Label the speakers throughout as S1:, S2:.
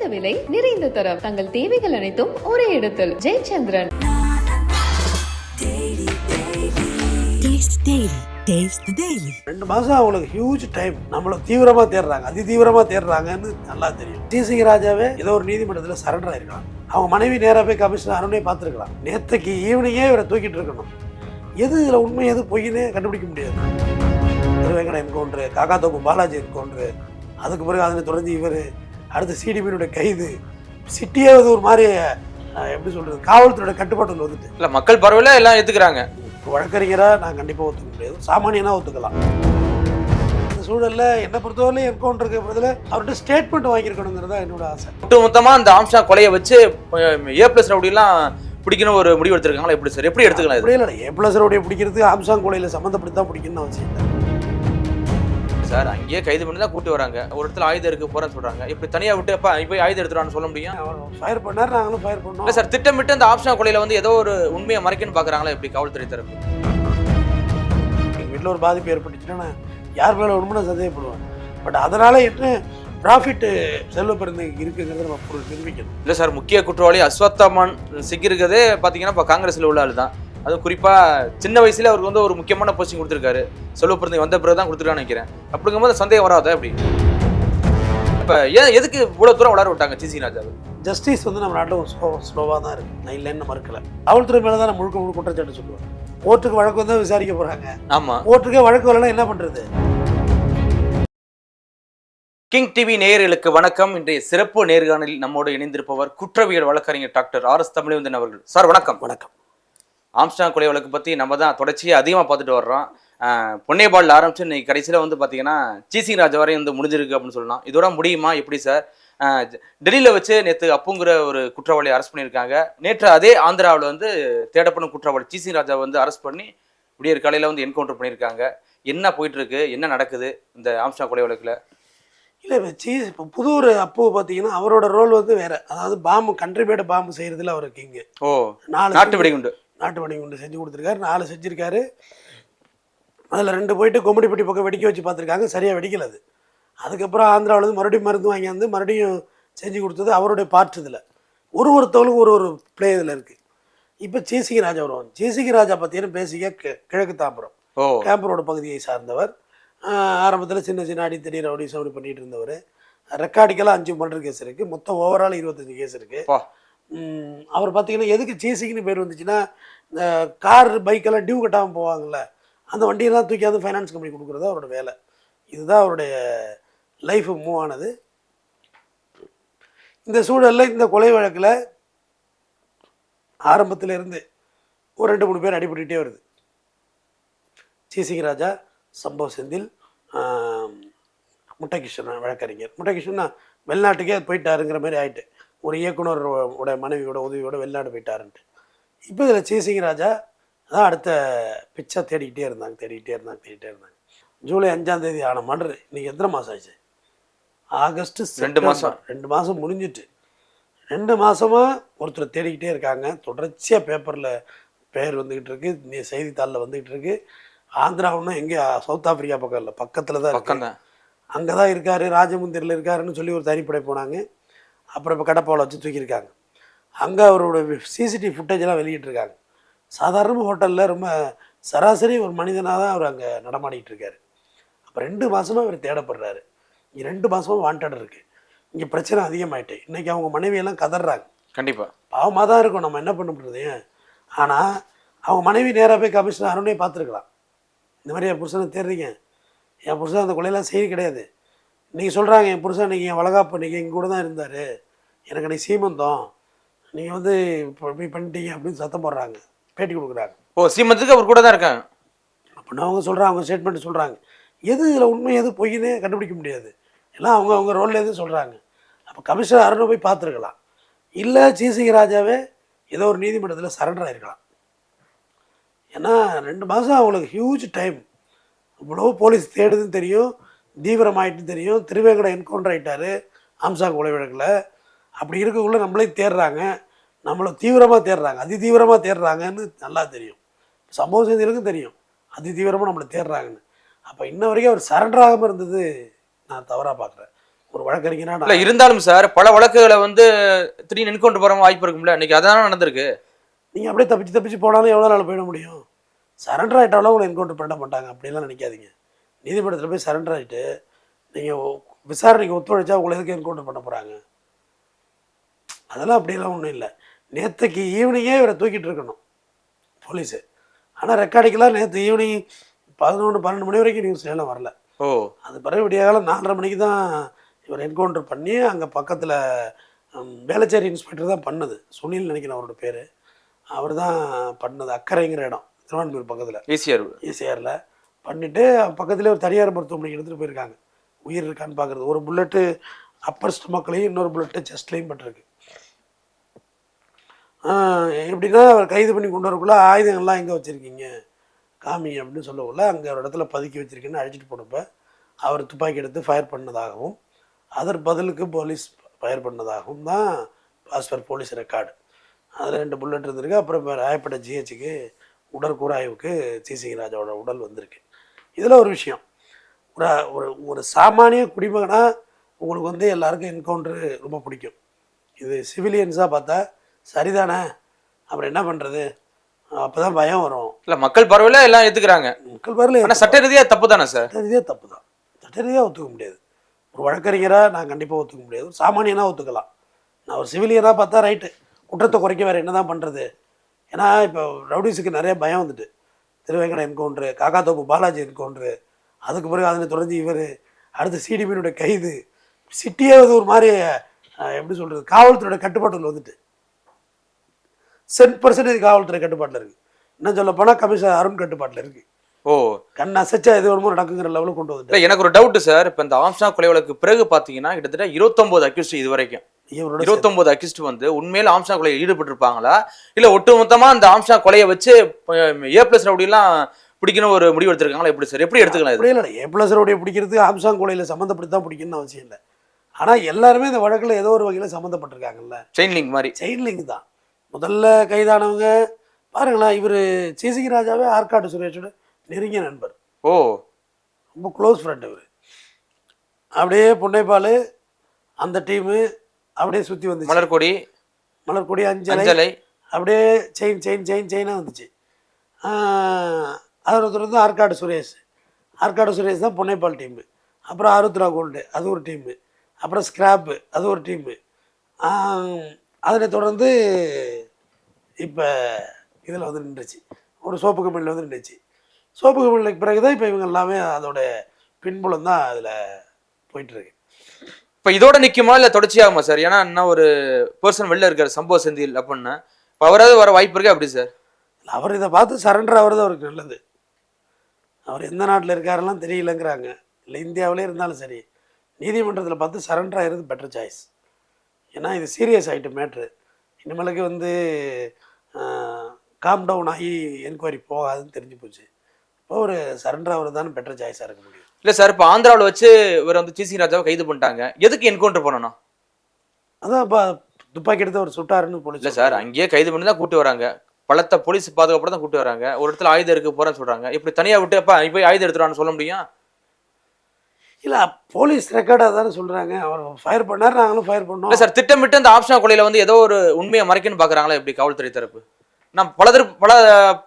S1: குறைந்த விலை நிறைந்த தரம். தங்கள் தேவைகள் அனைத்தும் ஒரே இடத்தில். ஜெயச்சந்திரன்.
S2: ரெண்டு மாதம் அவங்களுக்கு ஹியூஜ் டைம் நம்மளை தீவிரமாக தேடுறாங்க. அதி தீவிரமாக தேடுறாங்கன்னு நல்லா தெரியும். டிசிங்க ராஜாவே ஏதோ ஒரு நீதிமன்றத்தில் சரண்டர் ஆயிருக்கலாம். அவங்க மனைவி நேராக போய் கமிஷனர் அருணே பார்த்துருக்கலாம். நேற்றுக்கு ஈவினிங்கே இவரை தூக்கிட்டு இருக்கணும். எது இதில் உண்மை எது பொய்னே கண்டுபிடிக்க முடியாது. திருவேங்கட என்கவுண்டரு காக்கா தோப்பு பாலாஜி என்கவுண்டரு அதுக்கு பிறகு அதனை தொடர்ந்து இவர் அடுத்து சிடிபியினுடைய கைது. சிட்டியே வந்து ஒரு மாதிரி எப்படி சொல்கிறது காவல்துறையோட கட்டுப்பாட்டில் வந்துட்டு.
S3: இல்ல மக்கள் பரவல எல்லாம் ஏத்துக்கிறாங்க.
S2: வழக்கறிஞராக நான் கண்டிப்பாக ஒத்துக்க முடியாது சாமானியனாக ஒத்துக்கலாம். இந்த சூழலில் என்னை பொறுத்தவரை என்கவுண்டருக்கு பதில் அவர்கிட்ட ஸ்டேட்மெண்ட் வாங்கியிருக்கணுங்கிறது தான் என்னோட ஆசை.
S3: ஒட்டுமொத்தமா அந்த ஆம்ஷா கொலையை வச்சு ஏ பிளஸ் ரவுடிலாம் பிடிக்கணும் ஒரு முடிவு எடுத்திருக்காங்களா? எப்படி சார்? எப்படி எடுத்துக்கலாம்
S2: இல்லை. ஏ பிளஸரோடைய பிடிக்கிறது ஆம்சாங் கொலையில் சம்மந்தப்பட்டு தான் பிடிக்கணும்னு அவசியம் இல்லை
S3: சார். அங்கேயே கைது பண்ணி தான் கூட்டி வராங்க. ஒரு இடத்துல ஆயுதம் இருக்கு போறேன்னு சொல்றாங்க. இப்படி தனியா விட்டு அப்பா போய் ஆயுதம் எடுத்துறான்னு சொல்ல முடியும்?
S2: ஃபயர் பண்ணார் நாங்களும் ஃபயர் பண்ணோம்.
S3: இல்ல சார் திட்டமிட்டு அந்த ஆப்ஷன் கொலையில வந்து ஏதோ ஒரு உண்மையை மறைக்கணும்னு பாக்குறாங்களா எப்படி காவல்துறை தரப்பு?
S2: எங்கள் வீட்டில் ஒரு பாதிப்பு ஏற்பட்டுச்சுன்னா யார் மேலே உண்மை சந்தேகப்படுவேன். பட் அதனால் என்ன ப்ராஃபிட்டு செல்வ பெருந்து இருக்குங்கிறத நம்ம நிரூபிக்கணும்
S3: இல்ல சார் முக்கிய குற்றவாளி அஸ்வத்தாமான் சிக்கிருக்கதே பாத்தீங்கன்னா இப்போ காங்கிரஸ்ல உள்ள ஆளு தான் அதுவும் குறிப்பா சின்ன வயசுல அவருக்கு வந்து ஒரு முக்கியமான போஸ்டிங் கொடுத்துருக்காரு. செல்வ பிறந்தை வந்த பிறகு தான் கொடுத்துருக்கான்னு நினைக்கிறேன். அப்படிங்கும்போது சந்தேகம் வராதா அப்படி இப்ப ஏன் எதுக்கு இவ்வளவு தூரம் வளர விட்டாங்க சிசி ராஜா
S2: ஜஸ்டிஸ் வந்து நம்ம நாட்டில் ஸ்லோ ஸ்லோவாக தான் இருக்குது நான் இல்லைன்னு மறுக்கல. காவல்துறை மேலே தான் முழுக்க முழுக்க குற்றச்சாட்டு சொல்லுவேன் கோர்ட்டுக்கு வழக்கு வந்து விசாரிக்க போகிறாங்க
S3: ஆமா.
S2: கோர்ட்டுக்கே வழக்கு வரலன்னா என்ன பண்ணுறது
S3: கிங் டிவி நேயர்களுக்கு வணக்கம். இன்றைய சிறப்பு நேர்காணலில் நம்மோடு இணைந்திருப்பவர் குற்றவியல் வழக்கறிஞர் டாக்டர் ஆர் எஸ் தமிழ்வந்தன் அவர்கள். சார் வணக்கம்.
S2: வணக்கம்.
S3: ஆம்ஸ்டாங் கொலை வழக்கு பற்றி நம்ம தான் தொடர்ச்சியாக அதிகமாக பார்த்துட்டு வர்றோம். பொன்னேபாலில் ஆரம்பிச்சு இன்னைக்கு கடைசியில் வந்து பார்த்தீங்கன்னா சீசி ராஜா வரையும் வந்து முடிஞ்சிருக்கு அப்படின்னு சொல்லலாம். இதோட முடியுமா? எப்படி சார்? டெல்லியில் வச்சு நேற்று அப்புங்கிற ஒரு குற்றவாளியை அரெஸ்ட் பண்ணியிருக்காங்க. நேற்று அதே ஆந்திராவில் வந்து தேடப்படும் குற்றவாளி சீசி ராஜா வந்து அரெஸ்ட் பண்ணி விடியற் காலையில் வந்து என்கவுண்டர் பண்ணியிருக்காங்க. என்ன போயிட்டு இருக்கு என்ன நடக்குது இந்த ஆம்ஸ்டாங் கொலை வழக்கில்
S2: இல்லை சீஸ் இப்போ புது ஒரு அப்போ பார்த்தீங்கன்னா அவரோட ரோல் வந்து வேற. அதாவது பாம்பு கண்ட்ரி மேடு பாம்பு செய்கிறதுல அவர் கிங்கு
S3: ஓ
S2: நாலு
S3: நாட்டு வெடிகுண்டு
S2: நாட்டு வெடிகுண்டு செஞ்சு கொடுத்துருக்காரு நாலு செஞ்சுருக்காரு. அதில் ரெண்டு போயிட்டு கொம்படிப்பட்டி பக்கம் வெடிக்க வச்சு பார்த்துருக்காங்க சரியாக வெடிக்கல அது. அதுக்கப்புறம் ஆந்திராவில் இருந்து மறுபடியும் மருந்து வாங்கி வந்து மறுபடியும் செஞ்சு கொடுத்தது அவருடைய பார்ட் இதில். ஒரு ஒருத்தவங்களுக்கும் ஒரு ஒரு ப்ளே இதில் இருக்குது இப்போ ஜேசிகி ராஜா வருவாங்க. ஜேசிகி ராஜா பார்த்தீங்கன்னா பேசிக்காக கி கிழக்கு தாம்பரம். கேம்பரோட பகுதியை சார்ந்தவர். ஆரம்பத்தில் சின்ன சின்ன அடித்தடி ரவுடி சவுடி பண்ணிட்டு இருந்தவர். ரெக்கார்டுக்கெல்லாம் அஞ்சு மர்டர் கேஸ் இருக்குது மொத்தம் ஓவரால் இருபத்தஞ்சு கேஸ் இருக்குது அவர் பார்த்தீங்கன்னா எதுக்கு ஜேசிக்குன்னு பேர் வந்துச்சுன்னா இந்த கார் பைக்கெல்லாம் டியூ கட்டாமல் போவாங்கல்ல அந்த வண்டியெல்லாம் தூக்கி அது ஃபைனான்ஸ் கம்பெனி கொடுக்குறது அவரோட வேலை. இதுதான் அவருடைய லைஃப் மூவ் ஆனது. இந்த சூழலில் இந்த கொலை வழக்கில் ஆரம்பத்திலேருந்து ஒரு ரெண்டு மூணு பேர் அடிபட்டுகிட்டே வருது. சிசிங்க ராஜா சம்பவ் செந்தில் ஆம், வழக்கறிஞர். முட்டைகிருஷ்ணன் வெளிநாட்டுக்கே போயிட்டாருங்கிற மாதிரி ஆயிட்டு. ஒரு இயக்குனர் உடைய மனைவியோட உதவியோட வெளிநாடு போயிட்டாருன்ட்டு. இப்போ இதில் சேசிங்க ராஜா தான் அடுத்த பிச்சை தேடிக்கிட்டே இருந்தாங்க தேடிக்கிட்டே இருந்தாங்க தேடிக்கிட்டே இருந்தாங்க. ஜூலை அஞ்சாம் தேதி ஆன மர்டர் இன்னைக்கு எத்தனை மாதம் ஆச்சு? ஆகஸ்ட்
S3: ரெண்டு.
S2: செப்டம்பர். ரெண்டு மாதம் முடிஞ்சிட்டு. ரெண்டு மாசமா ஒருத்தர் தேடிக்கிட்டே இருக்காங்க. தொடர்ச்சியாக பேப்பரில் பேர் வந்துக்கிட்டு இருக்கு. நி- செய்தித்தாளில் வந்துக்கிட்டு இருக்கு. ஆந்திரா ஒன்றும் எங்கே சவுத் ஆப்பிரிக்கா பக்கம் இல்லை பக்கத்தில் தான்
S3: பக்கம் தான்
S2: அங்கே தான் இருக்காரு ராஜமுந்திரியில் இருக்காருன்னு சொல்லி ஒரு தனிப்படை போனாங்க. அப்புறம் இப்போ கடப்பாவில் வச்சு தூக்கியிருக்காங்க. அங்கே அவரோட சிசிடிவி ஃபுட்டேஜெல்லாம் வெளியிட்டிருக்காங்க. சாதாரண ஹோட்டலில் ரொம்ப சராசரி ஒரு மனிதனாக தான் அவர் அங்கே நடமாடிட்டு இருக்காரு அப்போ ரெண்டு மாதமாக அவர் தேடப்படுறாரு. இங்கே ரெண்டு மாதமாக வாண்டட் இருக்குது இங்கே பிரச்சனை அதிகமாயிட்டு. இன்றைக்கி அவங்க மனைவியெல்லாம் கதறாங்க
S3: கண்டிப்பா.
S2: பாவமாக தான் இருக்கும். நம்ம என்ன பண்ண முடியாது? ஆனால் அவங்க மனைவி நேராக போய் கமிஷனர் அருணே பார்த்துருக்கலாம். இந்த மாதிரி என் புருஷனை தேடுறீங்க. என் புருஷன் அந்த கொலையெல்லாம் செய்ய கிடையாது. நீங்கள் சொல்கிறாங்க என் புருஷன் இன்றைக்கி என் வளகாப்பு நீங்கள் எங்கள் கூட தான் இருந்தார். எனக்கு அன்றைக்கி சீமந்தம். நீங்கள் வந்து இப்போ இப்படி பண்ணிட்டீங்க அப்படின்னு சத்தம் போடுறாங்க. பேட்டி கொடுக்குறாங்க.
S3: ஓ சீமந்தத்துக்கு அவர் கூட தான் இருக்காங்க?
S2: அப்படின்னு அவங்க சொல்கிறாங்க அவங்க ஸ்டேட்மெண்ட் சொல்கிறாங்க எது இதில் உண்மை எது பொய்னே கண்டுபிடிக்க முடியாது. எல்லாம் அவங்க அவங்க ரோலில் எதுவும் சொல்கிறாங்க அப்போ கமிஷனர் அருணை போய் பார்த்துருக்கலாம். இல்லை சிசிங்க ராஜாவே ஏதோ ஒரு நீதிமன்றத்தில் சரண்டர் ஆயிருக்கலாம். ஏன்னா ரெண்டு மாதம் அவங்களுக்கு ஹியூஜ் டைம் இவ்வளோ போலீஸ் தேடுதுன்னு தெரியும். தீவிரமாயிட்டுன்னு தெரியும். திருவேங்கட என்கவுண்டர் ஆயிட்டாரு ஆம்சாங் கொலை வழக்கில் அப்படி இருக்கக்குள்ள நம்மளே தேடுறாங்க நம்மளை தீவிரமாக தேடுறாங்க அதி தீவிரமாக தேடுறாங்கன்னு நல்லா தெரியும். சம்பவ செய்திகளுக்கும் தெரியும். அதி தீவிரமாக நம்மளை தேடுறாங்கன்னு அப்போ இன்ன வரைக்கும் அவர் சரண்டர் ஆகாமல் இருந்தது நான் தவறாக பார்க்குறேன் ஒரு நான்
S3: இருந்தாலும் சார் பல வழக்குகளை வந்து திடீர்னு என்கவுண்டர் போற வாய்ப்பு இருக்கும்ல. இன்னைக்கு அதான் நடந்திருக்கு?
S2: நீங்கள் அப்படியே தப்பிச்சு தப்பிச்சு போனாலும் எவ்வளோ நாள் போயிட முடியும்? சரண்டர் ஆகிட்டாலும் உங்களை என்கவுண்டர் பண்ண மாட்டாங்க. அப்படிலாம் நினைக்காதீங்க. நீதிமன்றத்தில் போய் சரண்டர் ஆகிட்டு நீங்கள் விசாரணைக்கு ஒத்துழைச்சா உங்களை எதுக்கு என்கவுண்டர் பண்ண போகிறாங்க அதெல்லாம் அப்படியெல்லாம் ஒன்றும் இல்லை. நேற்றுக்கு ஈவினிங்கே இவரை தூக்கிட்டு இருக்கணும் போலீஸு ஆனால் ரெக்கார்டிக்கெல்லாம் நேற்று ஈவினிங் பதினொன்று பன்னெண்டு மணி வரைக்கும் நியூஸ்ல எல்லாம் வரல.
S3: ஓ.
S2: அது பிறகு விடிய காலம் நாலரை மணிக்கு தான் இவர் என்கவுண்டர் பண்ணி அங்கே பக்கத்தில் வேளச்சேரி இன்ஸ்பெக்டர் தான் பண்ணது. சுனில் நினைக்கிறேன் அவரோட பேர். அவர் தான் பண்ணது. அக்கறைங்கிற இடம் திருவான்மூர் பக்கத்தில்.
S3: ஈஸியர்
S2: ஈசிஆரில். பண்ணிவிட்டு பக்கத்துலேயே ஒரு தனியார் மருத்துவமனைக்கு எடுத்துகிட்டு போயிருக்காங்க. உயிர் இருக்கான்னு பார்க்குறது. ஒரு புல்லட்டு அப்பர் ஸ்டொமக்லையும் இன்னொரு புல்லட்டு செஸ்ட்லேயும் பட்டிருக்கு. எப்படின்னா அவர் கைது பண்ணி கொண்டு வரக்குள்ளே ஆயுதங்கள்லாம் எங்கே வச்சுருக்கீங்க? காமி அப்படின்னு சொல்லக்குள்ள அங்கே ஒரு இடத்துல பதுக்கி வச்சுருக்கேன்னு அழைச்சிட்டு போனப்ப அவர் துப்பாக்கி எடுத்து ஃபயர் பண்ணதாகவும் அதர் பதிலுக்கு போலீஸ் ஃபயர் பண்ணதாகவும் தான் பாஸ்பர் போலீஸ் ரெக்கார்டு அதில் ரெண்டு புல்லட் இருந்திருக்கு. அப்புறம் இப்போ ராயப்பேட்டை ஜிஹெச்சுக்கு உடற்கூறு ஆய்வுக்கு சிசிங்க ராஜாவோட உடல் வந்திருக்கு. இதில் ஒரு விஷயம். ஒரு ஒரு ஒரு சாமானிய குடிமகனாக உங்களுக்கு வந்து எல்லாருக்கும் என்கவுண்டரு ரொம்ப பிடிக்கும். இது சிவிலியன்ஸாக பார்த்தா சரிதானே? அப்புறம் என்ன பண்ணுறது அப்போ தான் பயம் வரும்.
S3: இல்ல மக்கள் பார்வையில எல்லாம் ஏத்துக்கிறாங்க.
S2: மக்கள் பேரில்
S3: ஆனா சட்ட ரீதியா தப்பு தானே சார்?
S2: சட்ட ரீதியாக தப்பு தான். சட்ட ரீதியாக ஒத்துக்க முடியாது. ஒரு வழக்கறிஞராக நான் கண்டிப்பாக ஒத்துக்க முடியாது. ஒரு சாமானியனாக ஒத்துக்கலாம். நான் ஒரு சிவிலியனாக பார்த்தா ரைட்டு குற்றத்தை குறைக்க வேறு என்ன தான் பண்ணுறது ஏன்னா இப்போ ரவுடிஸுக்கு நிறைய பயம் வந்துட்டு. திருவேங்கட என்கவுண்ட்ரு காக்காத்தோப்பு பாலாஜி என்கவுண்ட்ரு அதுக்கு பிறகு அதனை தொடர்ந்து இவர் அடுத்து சிடிபியினுடைய கைது சிட்டியே வந்து ஒரு மாதிரி எப்படி சொல்கிறது காவல்துறையோட கட்டுப்பாட்டில் வந்துட்டு. சென்ட் பர்சன்டேஜ் காவல்துறை கட்டுப்பாட்டில் இருக்குது இன்னும் சொல்ல போனால் கமிஷனர் அருண் கட்டுப்பாட்டில் இருக்குது
S3: ஓ.
S2: கண் அசைச்சா எது வேணுமோ நடக்குங்கிற லெவலுக்கு கொண்டு
S3: இல்ல எனக்கு ஒரு டவுட் சார் இப்ப இந்த ஆம்ஸ்டா கொலை வழக்கு பிறகு பாத்தீங்கன்னா கிட்டத்தட்ட இருபத்தொன்பது அக்யூஸ்ட் இது வரைக்கும். இருபத்தொன்பது அக்யூஸ்ட் வந்து உண்மையில ஆம்ஸ்டா கொலையில் ஈடுபட்டிருப்பாங்களா? இல்ல ஒட்டுமொத்தமா அந்த ஆம்ஸ்டா கொலையை வச்சு ஏ பிளஸ் ரவுடிலாம் பிடிக்கணும் ஒரு முடிவு எடுத்திருக்காங்களா? எப்படி சார்? எப்படி எடுத்துக்கலாம்
S2: அப்படியே இல்லை ஏ பிளஸ் ரோடைய பிடிக்கிறதுக்கு ஆம்சாங் கொலையில் சம்மந்தப்பட்டு தான் பிடிக்கணும்னு அவசியம் இல்லை. ஆனால் எல்லாருமே இந்த வழக்கில் ஏதோ ஒரு வகையில் சம்மந்தப்பட்டிருக்காங்கல்ல.
S3: செயின் லிங்க் மாதிரி.
S2: செயின் லிங்க் தான். முதல்ல கைதானவங்க பாருங்களேன் இவர் சிசிகி ராஜாவே ஆற்காடு சுரேஷோட நெருங்கிய நண்பர்.
S3: ஓ.
S2: ரொம்ப க்ளோஸ் ஃப்ரெண்ட் இவர். அப்படியே புன்னைப்பால் அந்த டீமு அப்படியே சுற்றி வந்துச்சு.
S3: மலர்கொடி
S2: மலர்கொடி அஞ்சலை. அப்படியே செயின் செயின் செயின் செயினாக வந்துச்சு. அதில் வந்து ஆற்காடு சுரேஷ். ஆற்காடு சுரேஷ் தான் பொன்னைப்பால் டீமு அப்புறம் ஆருத்ரா கோல்டு அது ஒரு டீமு அப்புறம் ஸ்கிராப்பு அது ஒரு டீமு அதனை தொடர்ந்து இப்போ இதில் வந்து நின்றுச்சு. ஒரு சோப்பு கம்பெனியில் வந்து நின்றுச்சு. சோப்பு கம்பெனிக்கு பிறகு தான் இப்போ இவங்க எல்லாமே அதோட பின்புலம் தான் அதில் போயிட்டுருக்கு
S3: இப்ப இதோட நிக்குமா இல்ல தொடர்ச்சியாகுமா சார்? ஏன்னா இன்னும் ஒரு பர்சன் வெளில இருக்காரு சம்பவ செந்தில் அப்படின்னா. இப்போ அவராவது வர வாய்ப்பு இருக்கா அப்படி சார்?
S2: அவர் இதை பார்த்து சரண்டர் ஆகிறது அவருக்கு நல்லது. அவர் எந்த நாட்டில் இருக்காரெல்லாம் தெரியலங்கிறாங்க. இல்லை இந்தியாவிலே இருந்தாலும் சரி. நீதிமன்றத்தில் பார்த்து சரண்டர் ஆகிறது பெட்டர் சாய்ஸ் ஏன்னா இது சீரியஸ் ஆகிட்டு மேட்ரு இனிமேலுக்கு வந்து காம் டவுன் ஆகி என்கொயரி போகாதுன்னு தெரிஞ்சு போச்சு. இப்போ ஒரு சரண்டர் ஆகிறது தான் பெட்டர் சாய்ஸாக இருக்க முடியும்.
S3: இல்ல சார் இப்ப ஆந்திராவுல வச்சு இவர் வந்து சிசி ராஜாவை கைது பண்ணிட்டாங்க. எதுக்கு என்கவுண்டர் பண்ணணும்?
S2: அதான் இப்போ துப்பாக்கி எடுத்து அவர் சுட்டாருன்னு போலீஸ்
S3: இல்ல சார் அங்கேயே கைது பண்ணி தான் கூட்டு வராங்க. பலத்த போலீஸ் பாதுகாப்போட தான் கூட்டு வராங்க. ஒரு இடத்துல ஆயுதம் இருக்கு போறேன்னு சொல்றாங்க. இப்படி தனியா விட்டு அப்பா போய் ஆயுதம் எடுத்துறான்னு சொல்ல முடியும்
S2: இல்லை போலீஸ் ரெக்கார்டாக தானே சொல்கிறாங்க அவர் ஃபயர் பண்ணார் நாங்களும் ஃபயர் பண்ணோம்.
S3: இல்ல சார் திட்டமிட்டு அந்த ஆப்ஷன் கொலையில வந்து ஏதோ ஒரு உண்மையை மறைக்கணும்னு பாக்குறாங்களா எப்படி காவல்துறை தரப்பு? நான் பல பல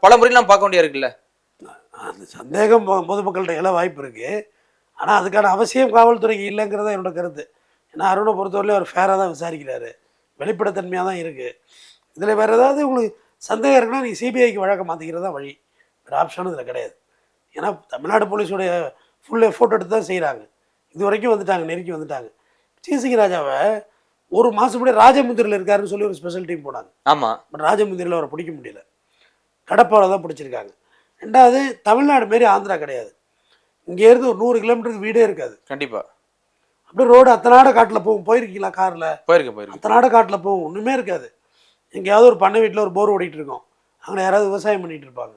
S3: பல முறையில் நான் பார்க்க வேண்டியா இருக்குல்ல.
S2: அந்த சந்தேகம் பொதுமக்கள்கிட்ட எல்லாம் வாய்ப்பு இருக்குது ஆனால் அதுக்கான அவசியம் காவல்துறைக்கு இல்லைங்கிறத என்னோட கருத்து. ஏன்னா அருணை பொறுத்தவரையிலும் அவர் ஃபேராக தான் விசாரிக்கிறாரு. வெளிப்படைத்தன்மையாக தான் இருக்குது இதில் வேறு ஏதாவது உங்களுக்கு சந்தேகம் இருக்குன்னா நீங்கள் சிபிஐக்கு வழக்க மாற்றிக்கிறது தான் வழி. வேறு ஆப்ஷனும் இதில் கிடையாது. ஏன்னா தமிழ்நாடு போலீஸுடைய ஃபுல் எஃபோர்ட் எடுத்து தான் செய்கிறாங்க இது வரைக்கும் வந்துட்டாங்க நெருக்கி வந்துட்டாங்க. சிசிக்கு ராஜாவை ஒரு மாதம் ராஜமுந்திரியில் இருக்காருன்னு சொல்லி ஒரு ஸ்பெஷல் டீம் போனாங்க.
S3: ஆமா.
S2: பட் ராஜமுந்திரியில் அவரை பிடிக்க முடியல. கடப்பாவில் தான் பிடிச்சிருக்காங்க. ரெண்டாவது தமிழ்நாடு மாரி ஆந்திரா கிடையாது. இங்கேருந்து ஒரு நூறு கிலோமீட்டருக்கு வீடே இருக்காது.
S3: கண்டிப்பா.
S2: அப்படியே ரோடு அத்தனாட காட்டில் போகும். போயிருக்கீங்களா காரில்?
S3: போயிருக்கு போயிருக்கு
S2: அத்தனாட காட்டில் போகும். ஒன்றுமே இருக்காது. எங்கேயாவது ஒரு பண்ணை வீட்டில் ஒரு போர் ஓடிட்டு இருக்கோம். அங்கே யாராவது விவசாயம் பண்ணிட்டு இருப்பாங்க.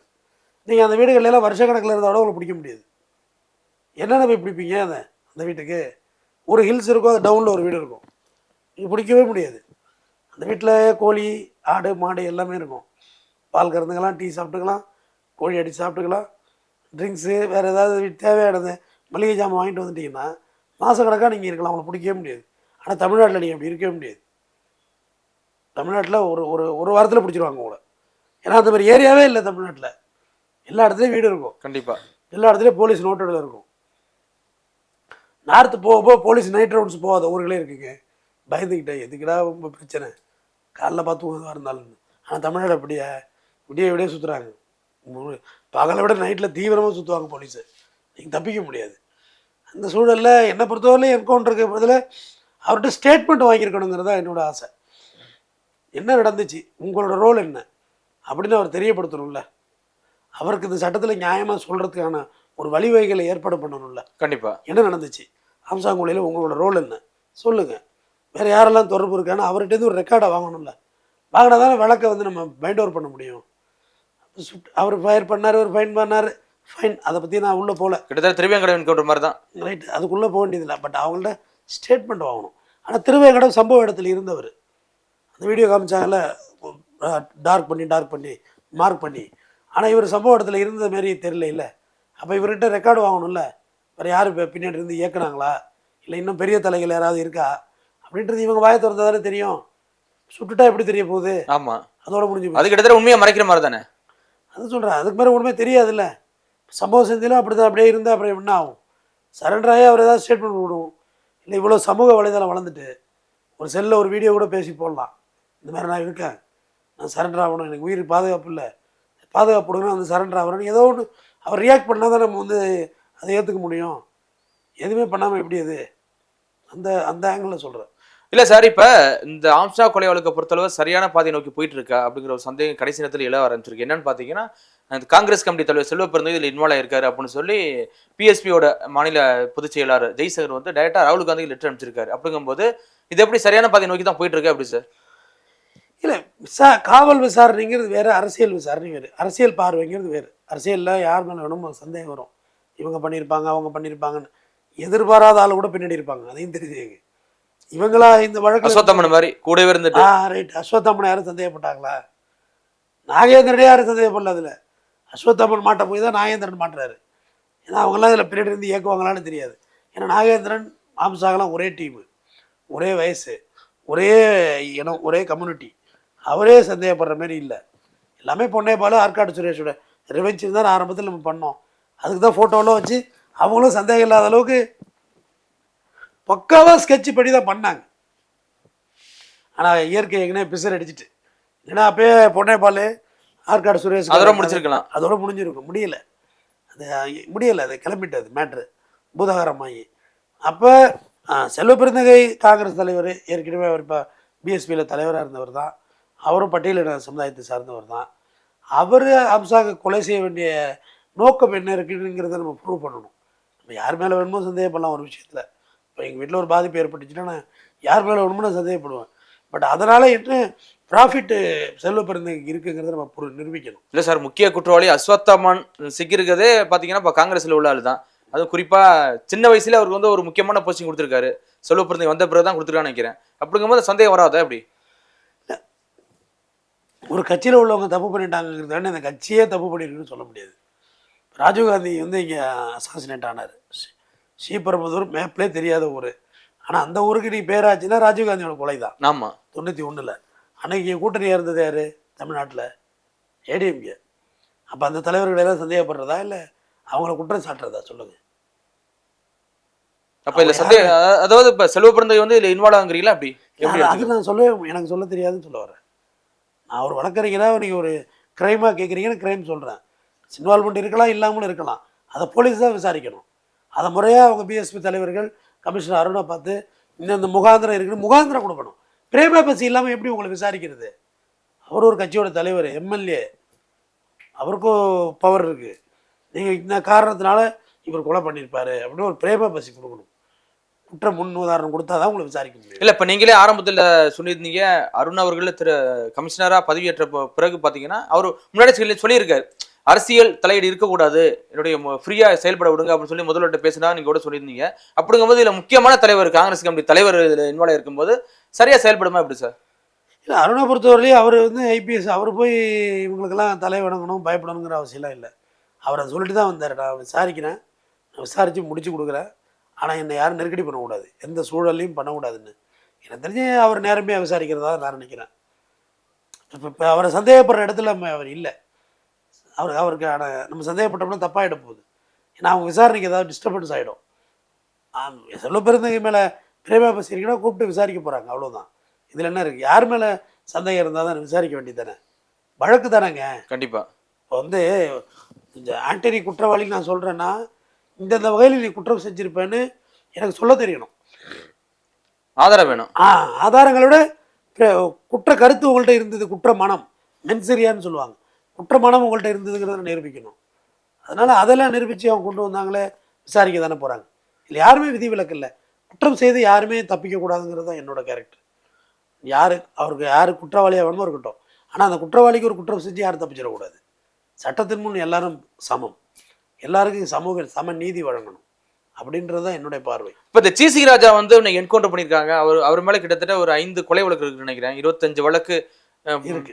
S2: நீங்கள் அந்த வீடுகள்ல எல்லாம் வருஷக்கணக்கில் இருந்தோட உங்களை பிடிக்க முடியாது. என்னென்ன போய் பிடிப்பீங்க அந்த அந்த வீட்டுக்கு. ஒரு ஹில்ஸ் இருக்கும் அது டவுனில் ஒரு வீடு இருக்கும். நீங்கள் பிடிக்கவே முடியாது. அந்த வீட்டில் கோழி ஆடு மாடு எல்லாமே இருக்கும். பால் கறந்துக்கலாம் டீ சாப்பிட்டுக்கலாம். கோழி அடித்து சாப்பிட்டுக்கலாம். ட்ரிங்க்ஸு வேறு ஏதாவது தேவையானது மளிகை ஜாமான் வாங்கிட்டு வந்துட்டிங்கன்னா மாதக்கணக்காக நீங்கள் இருக்கலாம். அவங்களை பிடிக்கவே முடியாது. ஆனால் தமிழ்நாட்டில் நீங்கள் அப்படி இருக்கவே முடியாது. தமிழ்நாட்டில் ஒரு ஒரு ஒரு வாரத்தில் பிடிச்சிருவாங்க உங்களை. ஏன்னா அந்த மாதிரி ஏரியாவே இல்லை தமிழ்நாட்டில். எல்லா இடத்துலையும் வீடு இருக்கும்.
S3: கண்டிப்பா.
S2: எல்லா இடத்துலையும் போலீஸ் நோட்டோட இருக்கும். நார்த்து போக போக போலீஸ் நைட் ரவுண்ட்ஸ் போகாத ஊர்களே இருக்குங்க. பயந்துக்கிட்டேன் எதுக்குடா ரொம்ப பிரச்சனை? காலைல பார்த்து இருந்தாலும் ஆனால் தமிழ்நாடு அப்படியா விடிய விடிய சுற்றுறாங்க பகலை விட நைட்டில் தீவிரமாக சுற்றுவாங்க போலீஸு நீங்கள் தப்பிக்க முடியாது. அந்த சூழலில் என்னை பொறுத்தவரையிலும் என்கவுண்டருக்கு பதில் அவர்கிட்ட ஸ்டேட்மெண்ட் வாங்கியிருக்கணுங்கிறது தான் என்னோட ஆசை. என்ன நடந்துச்சு? உங்களோட ரோல் என்ன? அப்படின்னு அவர் தெரியப்படுத்தணும்ல. அவருக்கு இந்த சட்டத்தில் நியாயமாக சொல்கிறதுக்கான ஒரு வழிவகைகளை ஏற்பாடு பண்ணணும்ல.
S3: கண்டிப்பா.
S2: என்ன நடந்துச்சு? அம்சாங்குழியில் உங்களோட ரோல் என்ன? சொல்லுங்கள் வேறு யாரெல்லாம் தொடர்பு இருக்கான்னு அவர்கிட்டருந்து ஒரு ரெக்கார்டை வாங்கணும்ல. வாங்கினா தானே வழக்கை வந்து நம்ம பைண்ட் ஓவர் பண்ண முடியும். அவர் ஃபயர் பண்ணார் ஒரு ஃபைன் பண்ணார். ஃபைன் அதை பற்றி நான் உள்ளே போகல
S3: கிட்டத்தட்ட திருவேங்கடம் என்கவுண்டர் மாதிரி தான்
S2: ரைட் அதுக்குள்ளே போக வேண்டியதில்லை. பட் அவங்கள்ட்ட ஸ்டேட்மெண்ட் வாங்கணும். ஆனால் திருவேங்கடம் சம்பவ இடத்துல இருந்தவர். அந்த வீடியோ காமிச்சாங்கல்ல டார்க் பண்ணி டார்க் பண்ணி மார்க் பண்ணி. ஆனால் இவர் சம்பவ இடத்துல இருந்த மாரி தெரியல இல்லை அப்போ இவர்கிட்ட ரெக்கார்டு வாங்கணும்ல. வேறு யார் இப்போ பின்னாடி இருந்து இயக்குனாங்களா? இல்லை இன்னும் பெரிய தலைகள் யாராவது இருக்கா? அப்படின்றது இவங்க வாயை தானே தெரியும். சுட்டுட்டா எப்படி தெரிய போகுது?
S3: ஆமா.
S2: அதோட முடிஞ்சு.
S3: அது கிட்டத்தட்ட உண்மையை மறைக்கிற மாதிரி தானே
S2: அது சொல்கிறேன் அதுக்கு மேலே ஒன்றுமே தெரியாதுல்ல. சம்பவம் சந்தியிலும் அப்படி தான் அப்படியே இருந்தால் அப்புறம் என்ன ஆகும்? சரண்டராகி அவர் ஏதாவது ஸ்டேட்மெண்ட் விடுவோம் இல்லை இவ்வளோ சமூக வலைதளம் வளர்ந்துட்டு ஒரு செல்லில் ஒரு வீடியோ கூட பேசி போடலாம். இந்த மாதிரி நான் இருக்கேன். நான் சரண்டர் ஆகணும். எனக்கு உயிர் பாதுகாப்பு இல்லை. பாதுகாப்பு கொடுக்கணும் அந்த சரண்டர் ஆகணும்னு ஏதோ ஒன்று அவர் ரியாக்ட் பண்ணால் தான் நம்ம வந்து அதை ஏற்றுக்க முடியும். எதுவுமே பண்ணாமல் எப்படி அது? அந்த அந்த ஆங்கிளில் சொல்கிறேன்
S3: இல்ல சார் இப்ப இந்த ஆம்ஸ்டா கொலை வழக்கை பொறுத்தளவு சரியான பாதை நோக்கி போயிட்டு இருக்கா அப்படிங்கிற ஒரு சந்தேகம் கடைசி நேரத்தில் எழ ஆரம்பிச்சிருக்கு. என்னன்னு பாத்தீங்கன்னா அந்த காங்கிரஸ் கமிட்டி தலைவர் செல்வ இதில் இன்வால்வ் ஆயிருக்காரு அப்படின்னு சொல்லி பிஎஸ்பியோட மாநில பொதுச் செயலாளர் ஜெய்சங்கர் வந்து டைரக்டா ராகுல் காந்தி லெட்டர் அனுப்பிச்சிருக்காரு. அப்படிங்கும்போது இது எப்படி சரியான பாதை நோக்கி தான் போயிட்டு இருக்கு அப்படி சார்?
S2: இல்லை விசா காவல் விசாரணைங்கிறது வேறு அரசியல் விசாரணை வேறு. அரசியல் பார்வைங்கிறது வேறு. அரசியலில் யார் மேலே வேணும் சந்தேகம் வரும். இவங்க பண்ணியிருப்பாங்க அவங்க பண்ணியிருப்பாங்கன்னு எதிர்பாராத ஆள் கூட பின்னாடி இருப்பாங்க. அதையும் தெரிஞ்சுங்க இவங்களா இந்த வழக்கில்
S3: அஸ்வத்தம்மன் மாதிரி கூடவே இருந்துட்டு.
S2: ஆ ரைட் அஸ்வத்தாமன் யாரும் சந்தேகப்பட்டாங்களா? நாகேந்திரனே யாரும் சந்தேகப்படல அதில். அஸ்வத்தாமன் மாட்ட போய் தான் நாகேந்திரன் மாட்டுறாரு. ஏன்னா அவங்களாம் இதில் பின்னாடி இருந்து இயக்குவாங்களான்னு தெரியாது. ஏன்னா நாகேந்திரன் மாம்சாகலாம் ஒரே டீமு ஒரே வயசு ஒரே இனம் ஒரே கம்யூனிட்டி அவரே சந்தேகப்படுற மாதிரி இல்லை. எல்லாமே பொன்னே பாலு ஆற்காடு சுரேஷோட. ரிவெஞ்ச் தான் ஆரம்பத்தில் நம்ம பண்ணோம். அதுக்கு தான் ஃபோட்டோலாம் வச்சு அவங்களும் சந்தேகம் இல்லாத அளவுக்கு பக்காவாக ஸ்கெட்ச் பண்ணி தான் பண்ணாங்க. ஆனால் இயற்கை எங்கனே பிசர் அடிச்சிட்டு. ஏன்னா அப்பயே பொன்னேபால் ஆற்காடு சுரேஷ்
S3: அதோட முடிச்சிருக்கலாம்.
S2: அதோட முடிஞ்சிருக்கும். முடியல. அது முடியலை அது கிளம்பிட்டது மேட்ரு பூதகாரமாகி அப்போ செல்வ பெருந்தகை காங்கிரஸ் தலைவர் ஏற்கனவே அவர் இப்போ பிஎஸ்பியில் தலைவராக இருந்தவர் தான். அவரும் பட்டியலின சமுதாயத்தை சார்ந்தவர் தான். அவர் அம்சாங்க கொலை செய்ய வேண்டிய நோக்கம் என்ன இருக்குங்கிறத நம்ம ப்ரூவ் பண்ணணும். நம்ம யார் மேலே வேணுமோ சந்தேகப்படலாம் ஒரு விஷயத்தில். இப்போ எங்கள் வீட்டில் ஒரு பாதிப்பு ஏற்பட்டுச்சுன்னா நான் யார் மேலே வேணுமோ நான் சந்தேகப்படுவேன். பட் அதனால் என்ன ப்ராஃபிட்டு செல்வ பெருந்தகைக்கு இருக்குங்கிறத நம்ம புரு நிரூபிக்கணும்.
S3: இல்ல சார் முக்கிய குற்றவாளி அஸ்வத்தாமன் சிக்கியிருக்கதே பாத்தீங்கன்னா இப்ப காங்கிரஸ்ல உள்ள ஆளு தான். அதுவும் குறிப்பா சின்ன வயசுல அவருக்கு வந்து ஒரு முக்கியமான போஸ்டிங் கொடுத்துருக்காரு. செல்வ பிறந்தகை வந்த பிறகு தான் கொடுத்துருக்கான்னு நினைக்கிறேன். அப்படிங்கும்போது சந்தேகம் வராதா எப்படி?
S2: ஒரு கட்சியில் உள்ளவங்க தப்பு பண்ணிட்டாங்கிறதானே அந்த கட்சியே தப்பு பண்ணிருக்குன்னு சொல்ல முடியாது. ராஜீவ்காந்தி வந்து இங்கே அசாசினேட் ஆனார். ஸ்ரீபெரும்புதூர் மேப்லே தெரியாத ஊர். ஆனால் அந்த ஊருக்கு நீ பேராச்சுன்னா ராஜீவ்காந்தியோட கொலை தான்
S3: ஆமா.
S2: தொண்ணூற்றி ஒன்றில் அன்னைக்கு கூட்டணியாக இருந்தது யார்? தமிழ்நாட்டில். ஏடிஎம்கே. அப்போ அந்த தலைவர்கள் எல்லாம் சந்தேகப்படுறதா இல்லை அவங்கள குற்றம் சாட்டுறதா? சொல்லுங்கள்
S3: அப்ப இல்ல சந்தேகம் அ- அதாவது இப்ப செல்வ பிறந்தகை வந்து இதுல இன்வால்வ் ஆகுறீங்களா அப்படி? எப்படி
S2: அது- நான் சொல்லவே எனக்கு சொல்ல தெரியாதுன்னு சொல்ல வரேன். நான் ஒரு வழக்கறிஞராக நீங்கள் ஒரு க்ரைமாக கேட்குறீங்கன்னு க்ரைம் சொல்கிறேன் இன்வால்மெண்ட் இருக்கலாம் இல்லாமலும் இருக்கலாம். அதை போலீஸ் தான் விசாரிக்கணும். அதை முறையாக அவங்க பிஎஸ்பி தலைவர்கள் கமிஷனர் அருணை பார்த்து இந்தந்த முகாந்திரம் இருக்குன்னு முகாந்திரம் கொடுக்கணும். பிரேமா பசி இல்லாமல் எப்படி உங்களை விசாரிக்கிறது? அவர் ஒரு கட்சியோட தலைவர் எம்எல்ஏ அவருக்கும் பவர் இருக்குது நீங்கள் இந்த காரணத்தினால இவர் கொலை பண்ணியிருப்பாரு அப்படின்னு ஒரு பிரேமா பசி கொடுக்கணும். குற்ற முன் உதாரணம் கொடுத்தா தான் உங்களை விசாரிக்க முடியும்.
S3: இல்லை இப்போ நீங்களே ஆரம்பத்தில் சொல்லியிருந்தீங்க அருண் அவர்கள் திரு கமிஷனராக பதவியேற்ற பிறகு பார்த்தீங்கன்னா அவர் முன்னாடி சொல்லியிருக்காரு. அரசியல் தலையீடு இருக்கக்கூடாது. என்னுடைய ஃப்ரீயா செயல்பட விடுங்க அப்படின்னு சொல்லி முதல்வர்கிட்ட பேசினா நீங்க கூட சொல்லியிருந்தீங்க. அப்படிங்கும்போது இதுல முக்கியமான தலைவர் காங்கிரஸ் கமிட்டி தலைவர் இதுல இன்வால்வ் இருக்கும்போது சரியா செயல்படுமா எப்படி சார்?
S2: இல்லை அருணை பொறுத்தவரையிலையும் அவர் வந்து ஐபிஎஸ் அவர் போய் இவங்களுக்கெல்லாம் தலை வணங்கணும் பயப்படணுங்கிற அவசியம்லாம் இல்லை. அவர் அதை சொல்லிட்டு தான் வந்தார். நான் விசாரிக்கிறேன். நான் விசாரித்து முடிச்சு கொடுக்குறேன். ஆனால் என்னை யாரும் நெருக்கடி பண்ணக்கூடாது. எந்த சூழலையும் பண்ணக்கூடாதுன்னு. எனக்கு தெரிஞ்சு அவர் நேரமே விசாரிக்கிறதா நான் நினைக்கிறேன். இப்போ இப்போ அவரை சந்தேகப்படுற இடத்துல அவர் இல்லை. அவர் அவருக்கு ஆன நம்ம சந்தேகப்பட்டோம்னா தப்பாகிட போகுது. ஏன்னா அவங்க விசாரணைக்கு ஏதாவது டிஸ்டர்பன்ஸ் ஆகிடும் சொல்ல பிறந்தவங்க மேலே பிரேமா பேசியிருக்கீங்கன்னா கூப்பிட்டு விசாரிக்க போகிறாங்க அவ்வளோதான் இதில் என்ன இருக்குது யார் மேலே சந்தேகம் இருந்தால் தான் விசாரிக்க வேண்டியது தானே வழக்கு தானேங்க.
S3: கண்டிப்பா.
S2: இப்போ வந்து இந்த ஆண்டனி குற்றவாளின்னு நான் சொல்கிறேன்னா இந்தந்த வகையில் நீ குற்றம் செஞ்சுருப்பேன்னு எனக்கு சொல்ல தெரியணும்.
S3: ஆதாரம் வேணும்.
S2: ஆ ஆதாரங்களை விட பிற- குற்ற கருத்து உங்கள்கிட்ட இருந்தது குற்ற மனம். மென்சரியான்னு சொல்லுவாங்க. குற்றமானம் உங்கள்கிட்ட இருந்ததுங்கிறத நிரூபிக்கணும். அதனால் அதெல்லாம் நிரூபித்து அவங்க கொண்டு வந்தாங்களே விசாரிக்க தானே போகிறாங்க இல்லை யாருமே விதிவிலக்கு இல்லை. குற்றம் செய்து யாருமே தப்பிக்கக்கூடாதுங்கிறது தான் என்னோட கேரக்டர் யார் அவருக்கு யார் குற்றவாளியாக வேணுமோ இருக்கட்டும். ஆனால் அந்த குற்றவாளிக்கு ஒரு குற்றம் செஞ்சு யாரும் தப்பிச்சிடக்கூடாது. சட்டத்தின் முன் எல்லாரும் சமம். எல்லாருக்கும் சமூக சம நீதி வழங்கணும். அப்படின்றது தான் என்னுடைய பார்வை.
S3: இப்போ இந்த சிசி ராஜா வந்து இன்னைக்கு என்கவுண்டர் பண்ணியிருக்காங்க அவர் அவர் மேலே கிட்டத்தட்ட ஒரு ஐந்து கொலை வழக்கு இருக்குன்னு நினைக்கிறேன். இருபத்தஞ்சு வழக்கு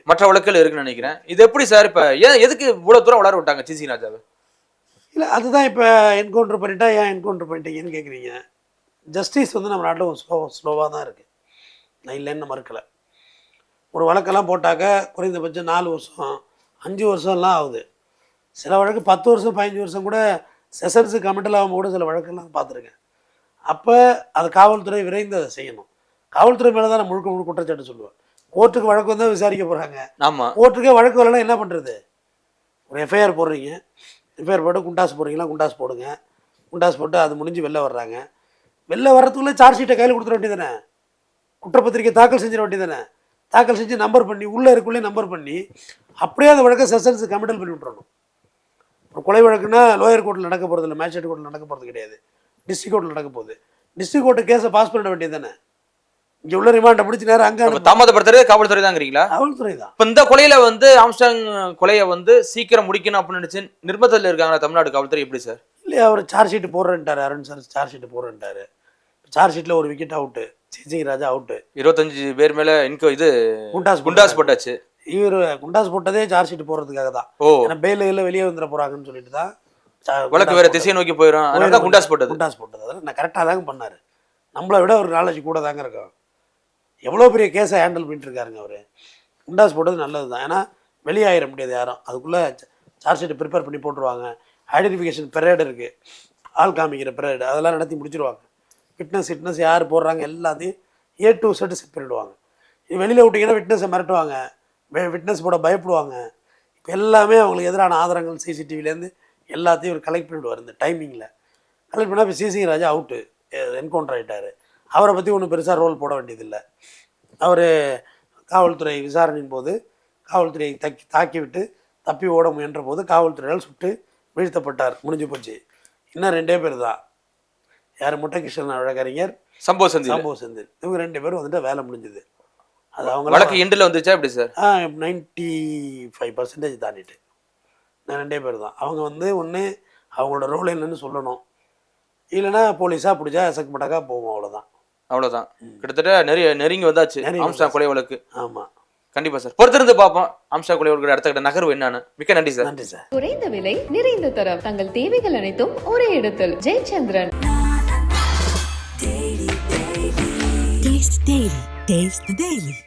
S3: மற்ற வழக்குகள் இருக்குன்னு நினைக்கிறேன். இது எப்படி சார் இப்ப ஏன் எதுக்கு இவ்வளவு தூரம் வளர விட்டாங்க சிசி ராஜாவை?
S2: இல்லை அதுதான் இப்போ என்கவுண்டர் பண்ணிட்டா ஏன் என்கவுண்டர் பண்ணிட்டீங்கன்னு கேட்குறீங்க ஜஸ்டிஸ் வந்து நம்ம நாட்டில் ஸ்லோ ஸ்லோவாக தான் இருக்குது நான் இல்லைன்னு மறுக்கலை. ஒரு வழக்கெல்லாம் போட்டாக்க குறைந்தபட்சம் நாலு வருஷம் அஞ்சு வருஷம்லாம் ஆகுது. சில வழக்கு பத்து வருஷம் பதினஞ்சு வருஷம் கூட செஷன்ஸு கமிட்டல் ஆகும் கூட சில வழக்கெல்லாம் பார்த்துருக்கேன். அப்போ அது காவல்துறை விரைந்து அதை செய்யணும். காவல்துறை மேலே தான் நான் முழுக்க முழுக்க குற்றச்சாட்டு சொல்லுவேன். கோர்ட்டுக்கு வழக்கு வந்தால் விசாரிக்க போகிறாங்க
S3: ஆமா.
S2: கோர்ட்டுக்கே வழக்கு வரலன்னா என்ன பண்ணுறது ஒரு எஃப்ஐஆர் போடுறீங்க. எஃப்ஐஆர் போட்டு குண்டாஸ் போடுறீங்களா குண்டாஸ் போடுங்க. குண்டாஸ் போட்டு அது முடிஞ்சு வெளில வர்றாங்க. வெளில வர்றதுக்குள்ளே சார்ஜ் ஷீட்டை கையில் கொடுத்துட வேண்டியதானே குற்றப்பத்திரிக்கை தாக்கல் செஞ்சிட வேண்டியதானே தாக்கல் செஞ்சு நம்பர் பண்ணி உள்ளே இருக்குள்ளே நம்பர் பண்ணி அப்படியே அந்த வழக்கை செஷன்ஸ் கமிட்டல் பண்ணி விட்டுறணும். ஒரு கொலை வழக்குன்னா லோயர் கோர்ட்டில் நடக்க போகிறது இல்லை மேஜிஸ்ட்ரேட் கோர்ட்டில் நடக்க போகிறது கிடையாது. டிஸ்ட்ரிக் கோர்ட்டில் நடக்க போகுது. டிஸ்ட்ரிக் கோர்ட்டு கேஸை பாஸ் பண்ண வேண்டியது தானே இங்கே உள்ள ரிமாண்டை முடிச்சு நேரம் அங்கே
S3: தாமதப்படுத்துறது காவல்துறை தாங்கிறீங்களா?
S2: காவல்துறை தான்
S3: இப்ப இந்த கொலையில வந்து ஆம்ஸ்டாங் கொலையை வந்து சீக்கிரம் முடிக்கணும் அப்படின்னு நினைச்சு நிர்பந்தத்தில் இருக்காங்க தமிழ்நாடு காவல்துறை? எப்படி சார்?
S2: இல்லையா அவர் சார்ஜ் ஷீட் போடுறேன்ட்டார் அருண் சார் சார்ஜ் ஷீட் போடுறேன்ட்டாரு. சார்ஜ் ஷீட்டில் ஒரு விக்கெட் அவுட்டு சிசிங் ராஜா அவுட்டு
S3: இருபத்தஞ்சு பேர் மேல இன்கோ இது
S2: குண்டாஸ்
S3: குண்டாஸ் போட்டாச்சு.
S2: இவர் குண்டாஸ் போட்டதே சார்ஜ் ஷீட் போடுறதுக்காக தான்.
S3: ஓ.
S2: ஏன்னா பெயில் இல்லை வெளியே வந்துட போகிறாங்கன்னு சொல்லிட்டு தான்
S3: வழக்கு வேற. திசையை நோக்கி போயிடும் அதனால தான் குண்டாஸ் போட்டது.
S2: குண்டாஸ் போட்டது. நான் கரெக்டாக தாங்க பண்ணார். நம்மளை விட ஒரு நாலேஜ் கூட தாங்க இருக்கும். எவ்வளோ பெரிய கேஸை ஹேண்டில் பண்ணிட்டுருக்காருங்க அவர். குண்டாஸ் போட்டது நல்லது தான் ஏன்னா வெளியாகிட முடியாது யாரும். அதுக்குள்ளே சார்ஜ் ஷீட் ப்ரிப்பேர் பண்ணி போட்டுருவாங்க. ஐடென்டிஃபிகேஷன் பெரேடு இருக்குது ஆள் காமிக்கிற பெரேடு அதெல்லாம் நடத்தி முடிச்சிருவாங்க. ஃபிட்னஸ் ஃபிட்னஸ் யார் போடுறாங்க எல்லாத்தையும் ஏ டு செட்டு செட் பண்ணிவிடுவாங்க இது வெளியில் விட்டிங்கன்னா விட்னஸை மிரட்டுவாங்க. விட்னஸ் போட பயப்படுவாங்க. இப்போ எல்லாமே அவங்களுக்கு எதிரான ஆதாரங்கள் சிசிடிவிலேருந்து எல்லாத்தையும் ஒரு கலெக்ட் பண்ணிவிடுவார் இந்த டைமிங்கில் கலெக்ட் பண்ணால் இப்போ சிசிங் ராஜா அவுட்டு என்கவுண்டர் ஆகிட்டார் அவரை பற்றி ஒன்றும் பெருசாக ரோல் போட வேண்டியதில்லை. அவர் காவல்துறை விசாரணையின் போது காவல்துறையை தக்கி தாக்கி விட்டு தப்பி ஓட முயன்ற போது காவல்துறையால் சுட்டு வீழ்த்தப்பட்டார். முடிஞ்சு போச்சு. இன்னும் ரெண்டே பேர் தான். யார் முட்டைகிருஷ்ணன் வழக்கறிஞர்
S3: சம்பவ சந்தி
S2: சம்பவ செந்தில். இவங்க ரெண்டு பேரும் வந்துட்டு வேலை முடிஞ்சுது. அது அவங்க
S3: வழக்கு எண்டில் வந்துச்சா எப்படி சார்?
S2: ஆ நைன்ட்டி ஃபைவ் பர்சன்டேஜ் தாண்டிட்டு. நான் ரெண்டே பேர் தான். அவங்க வந்து ஒன்று அவங்களோட ரோல் என்னன்னு சொல்லணும். இல்லைன்னா போலீஸாக பிடிச்சா எசக்கு மட்டக்கா போவோம் அவ்வளோதான்
S3: அவ்வளவுதான். கிட்டத்தட்ட நெருங்கி நெருங்கி வந்தாச்சு. ஆம்ஸ்டாங் கொலை வழக்கு.
S2: ஆமாம்
S3: கண்டிப்பா சார். பொறுத்திருந்து பார்ப்போம். ஆம்ஸ்டாங் கொலை வழக்கு அடுத்த கட்ட நகர்வு என்னன்னு. மிக்க நன்றி சார்.
S2: நன்றி சார்.
S1: குறைந்த விலை நிறைந்த தரம். தங்கள் தேவைகள் அனைத்தும் ஒரே இடத்தில். Jayachandran.
S4: Taste the Daily. Taste the Daily.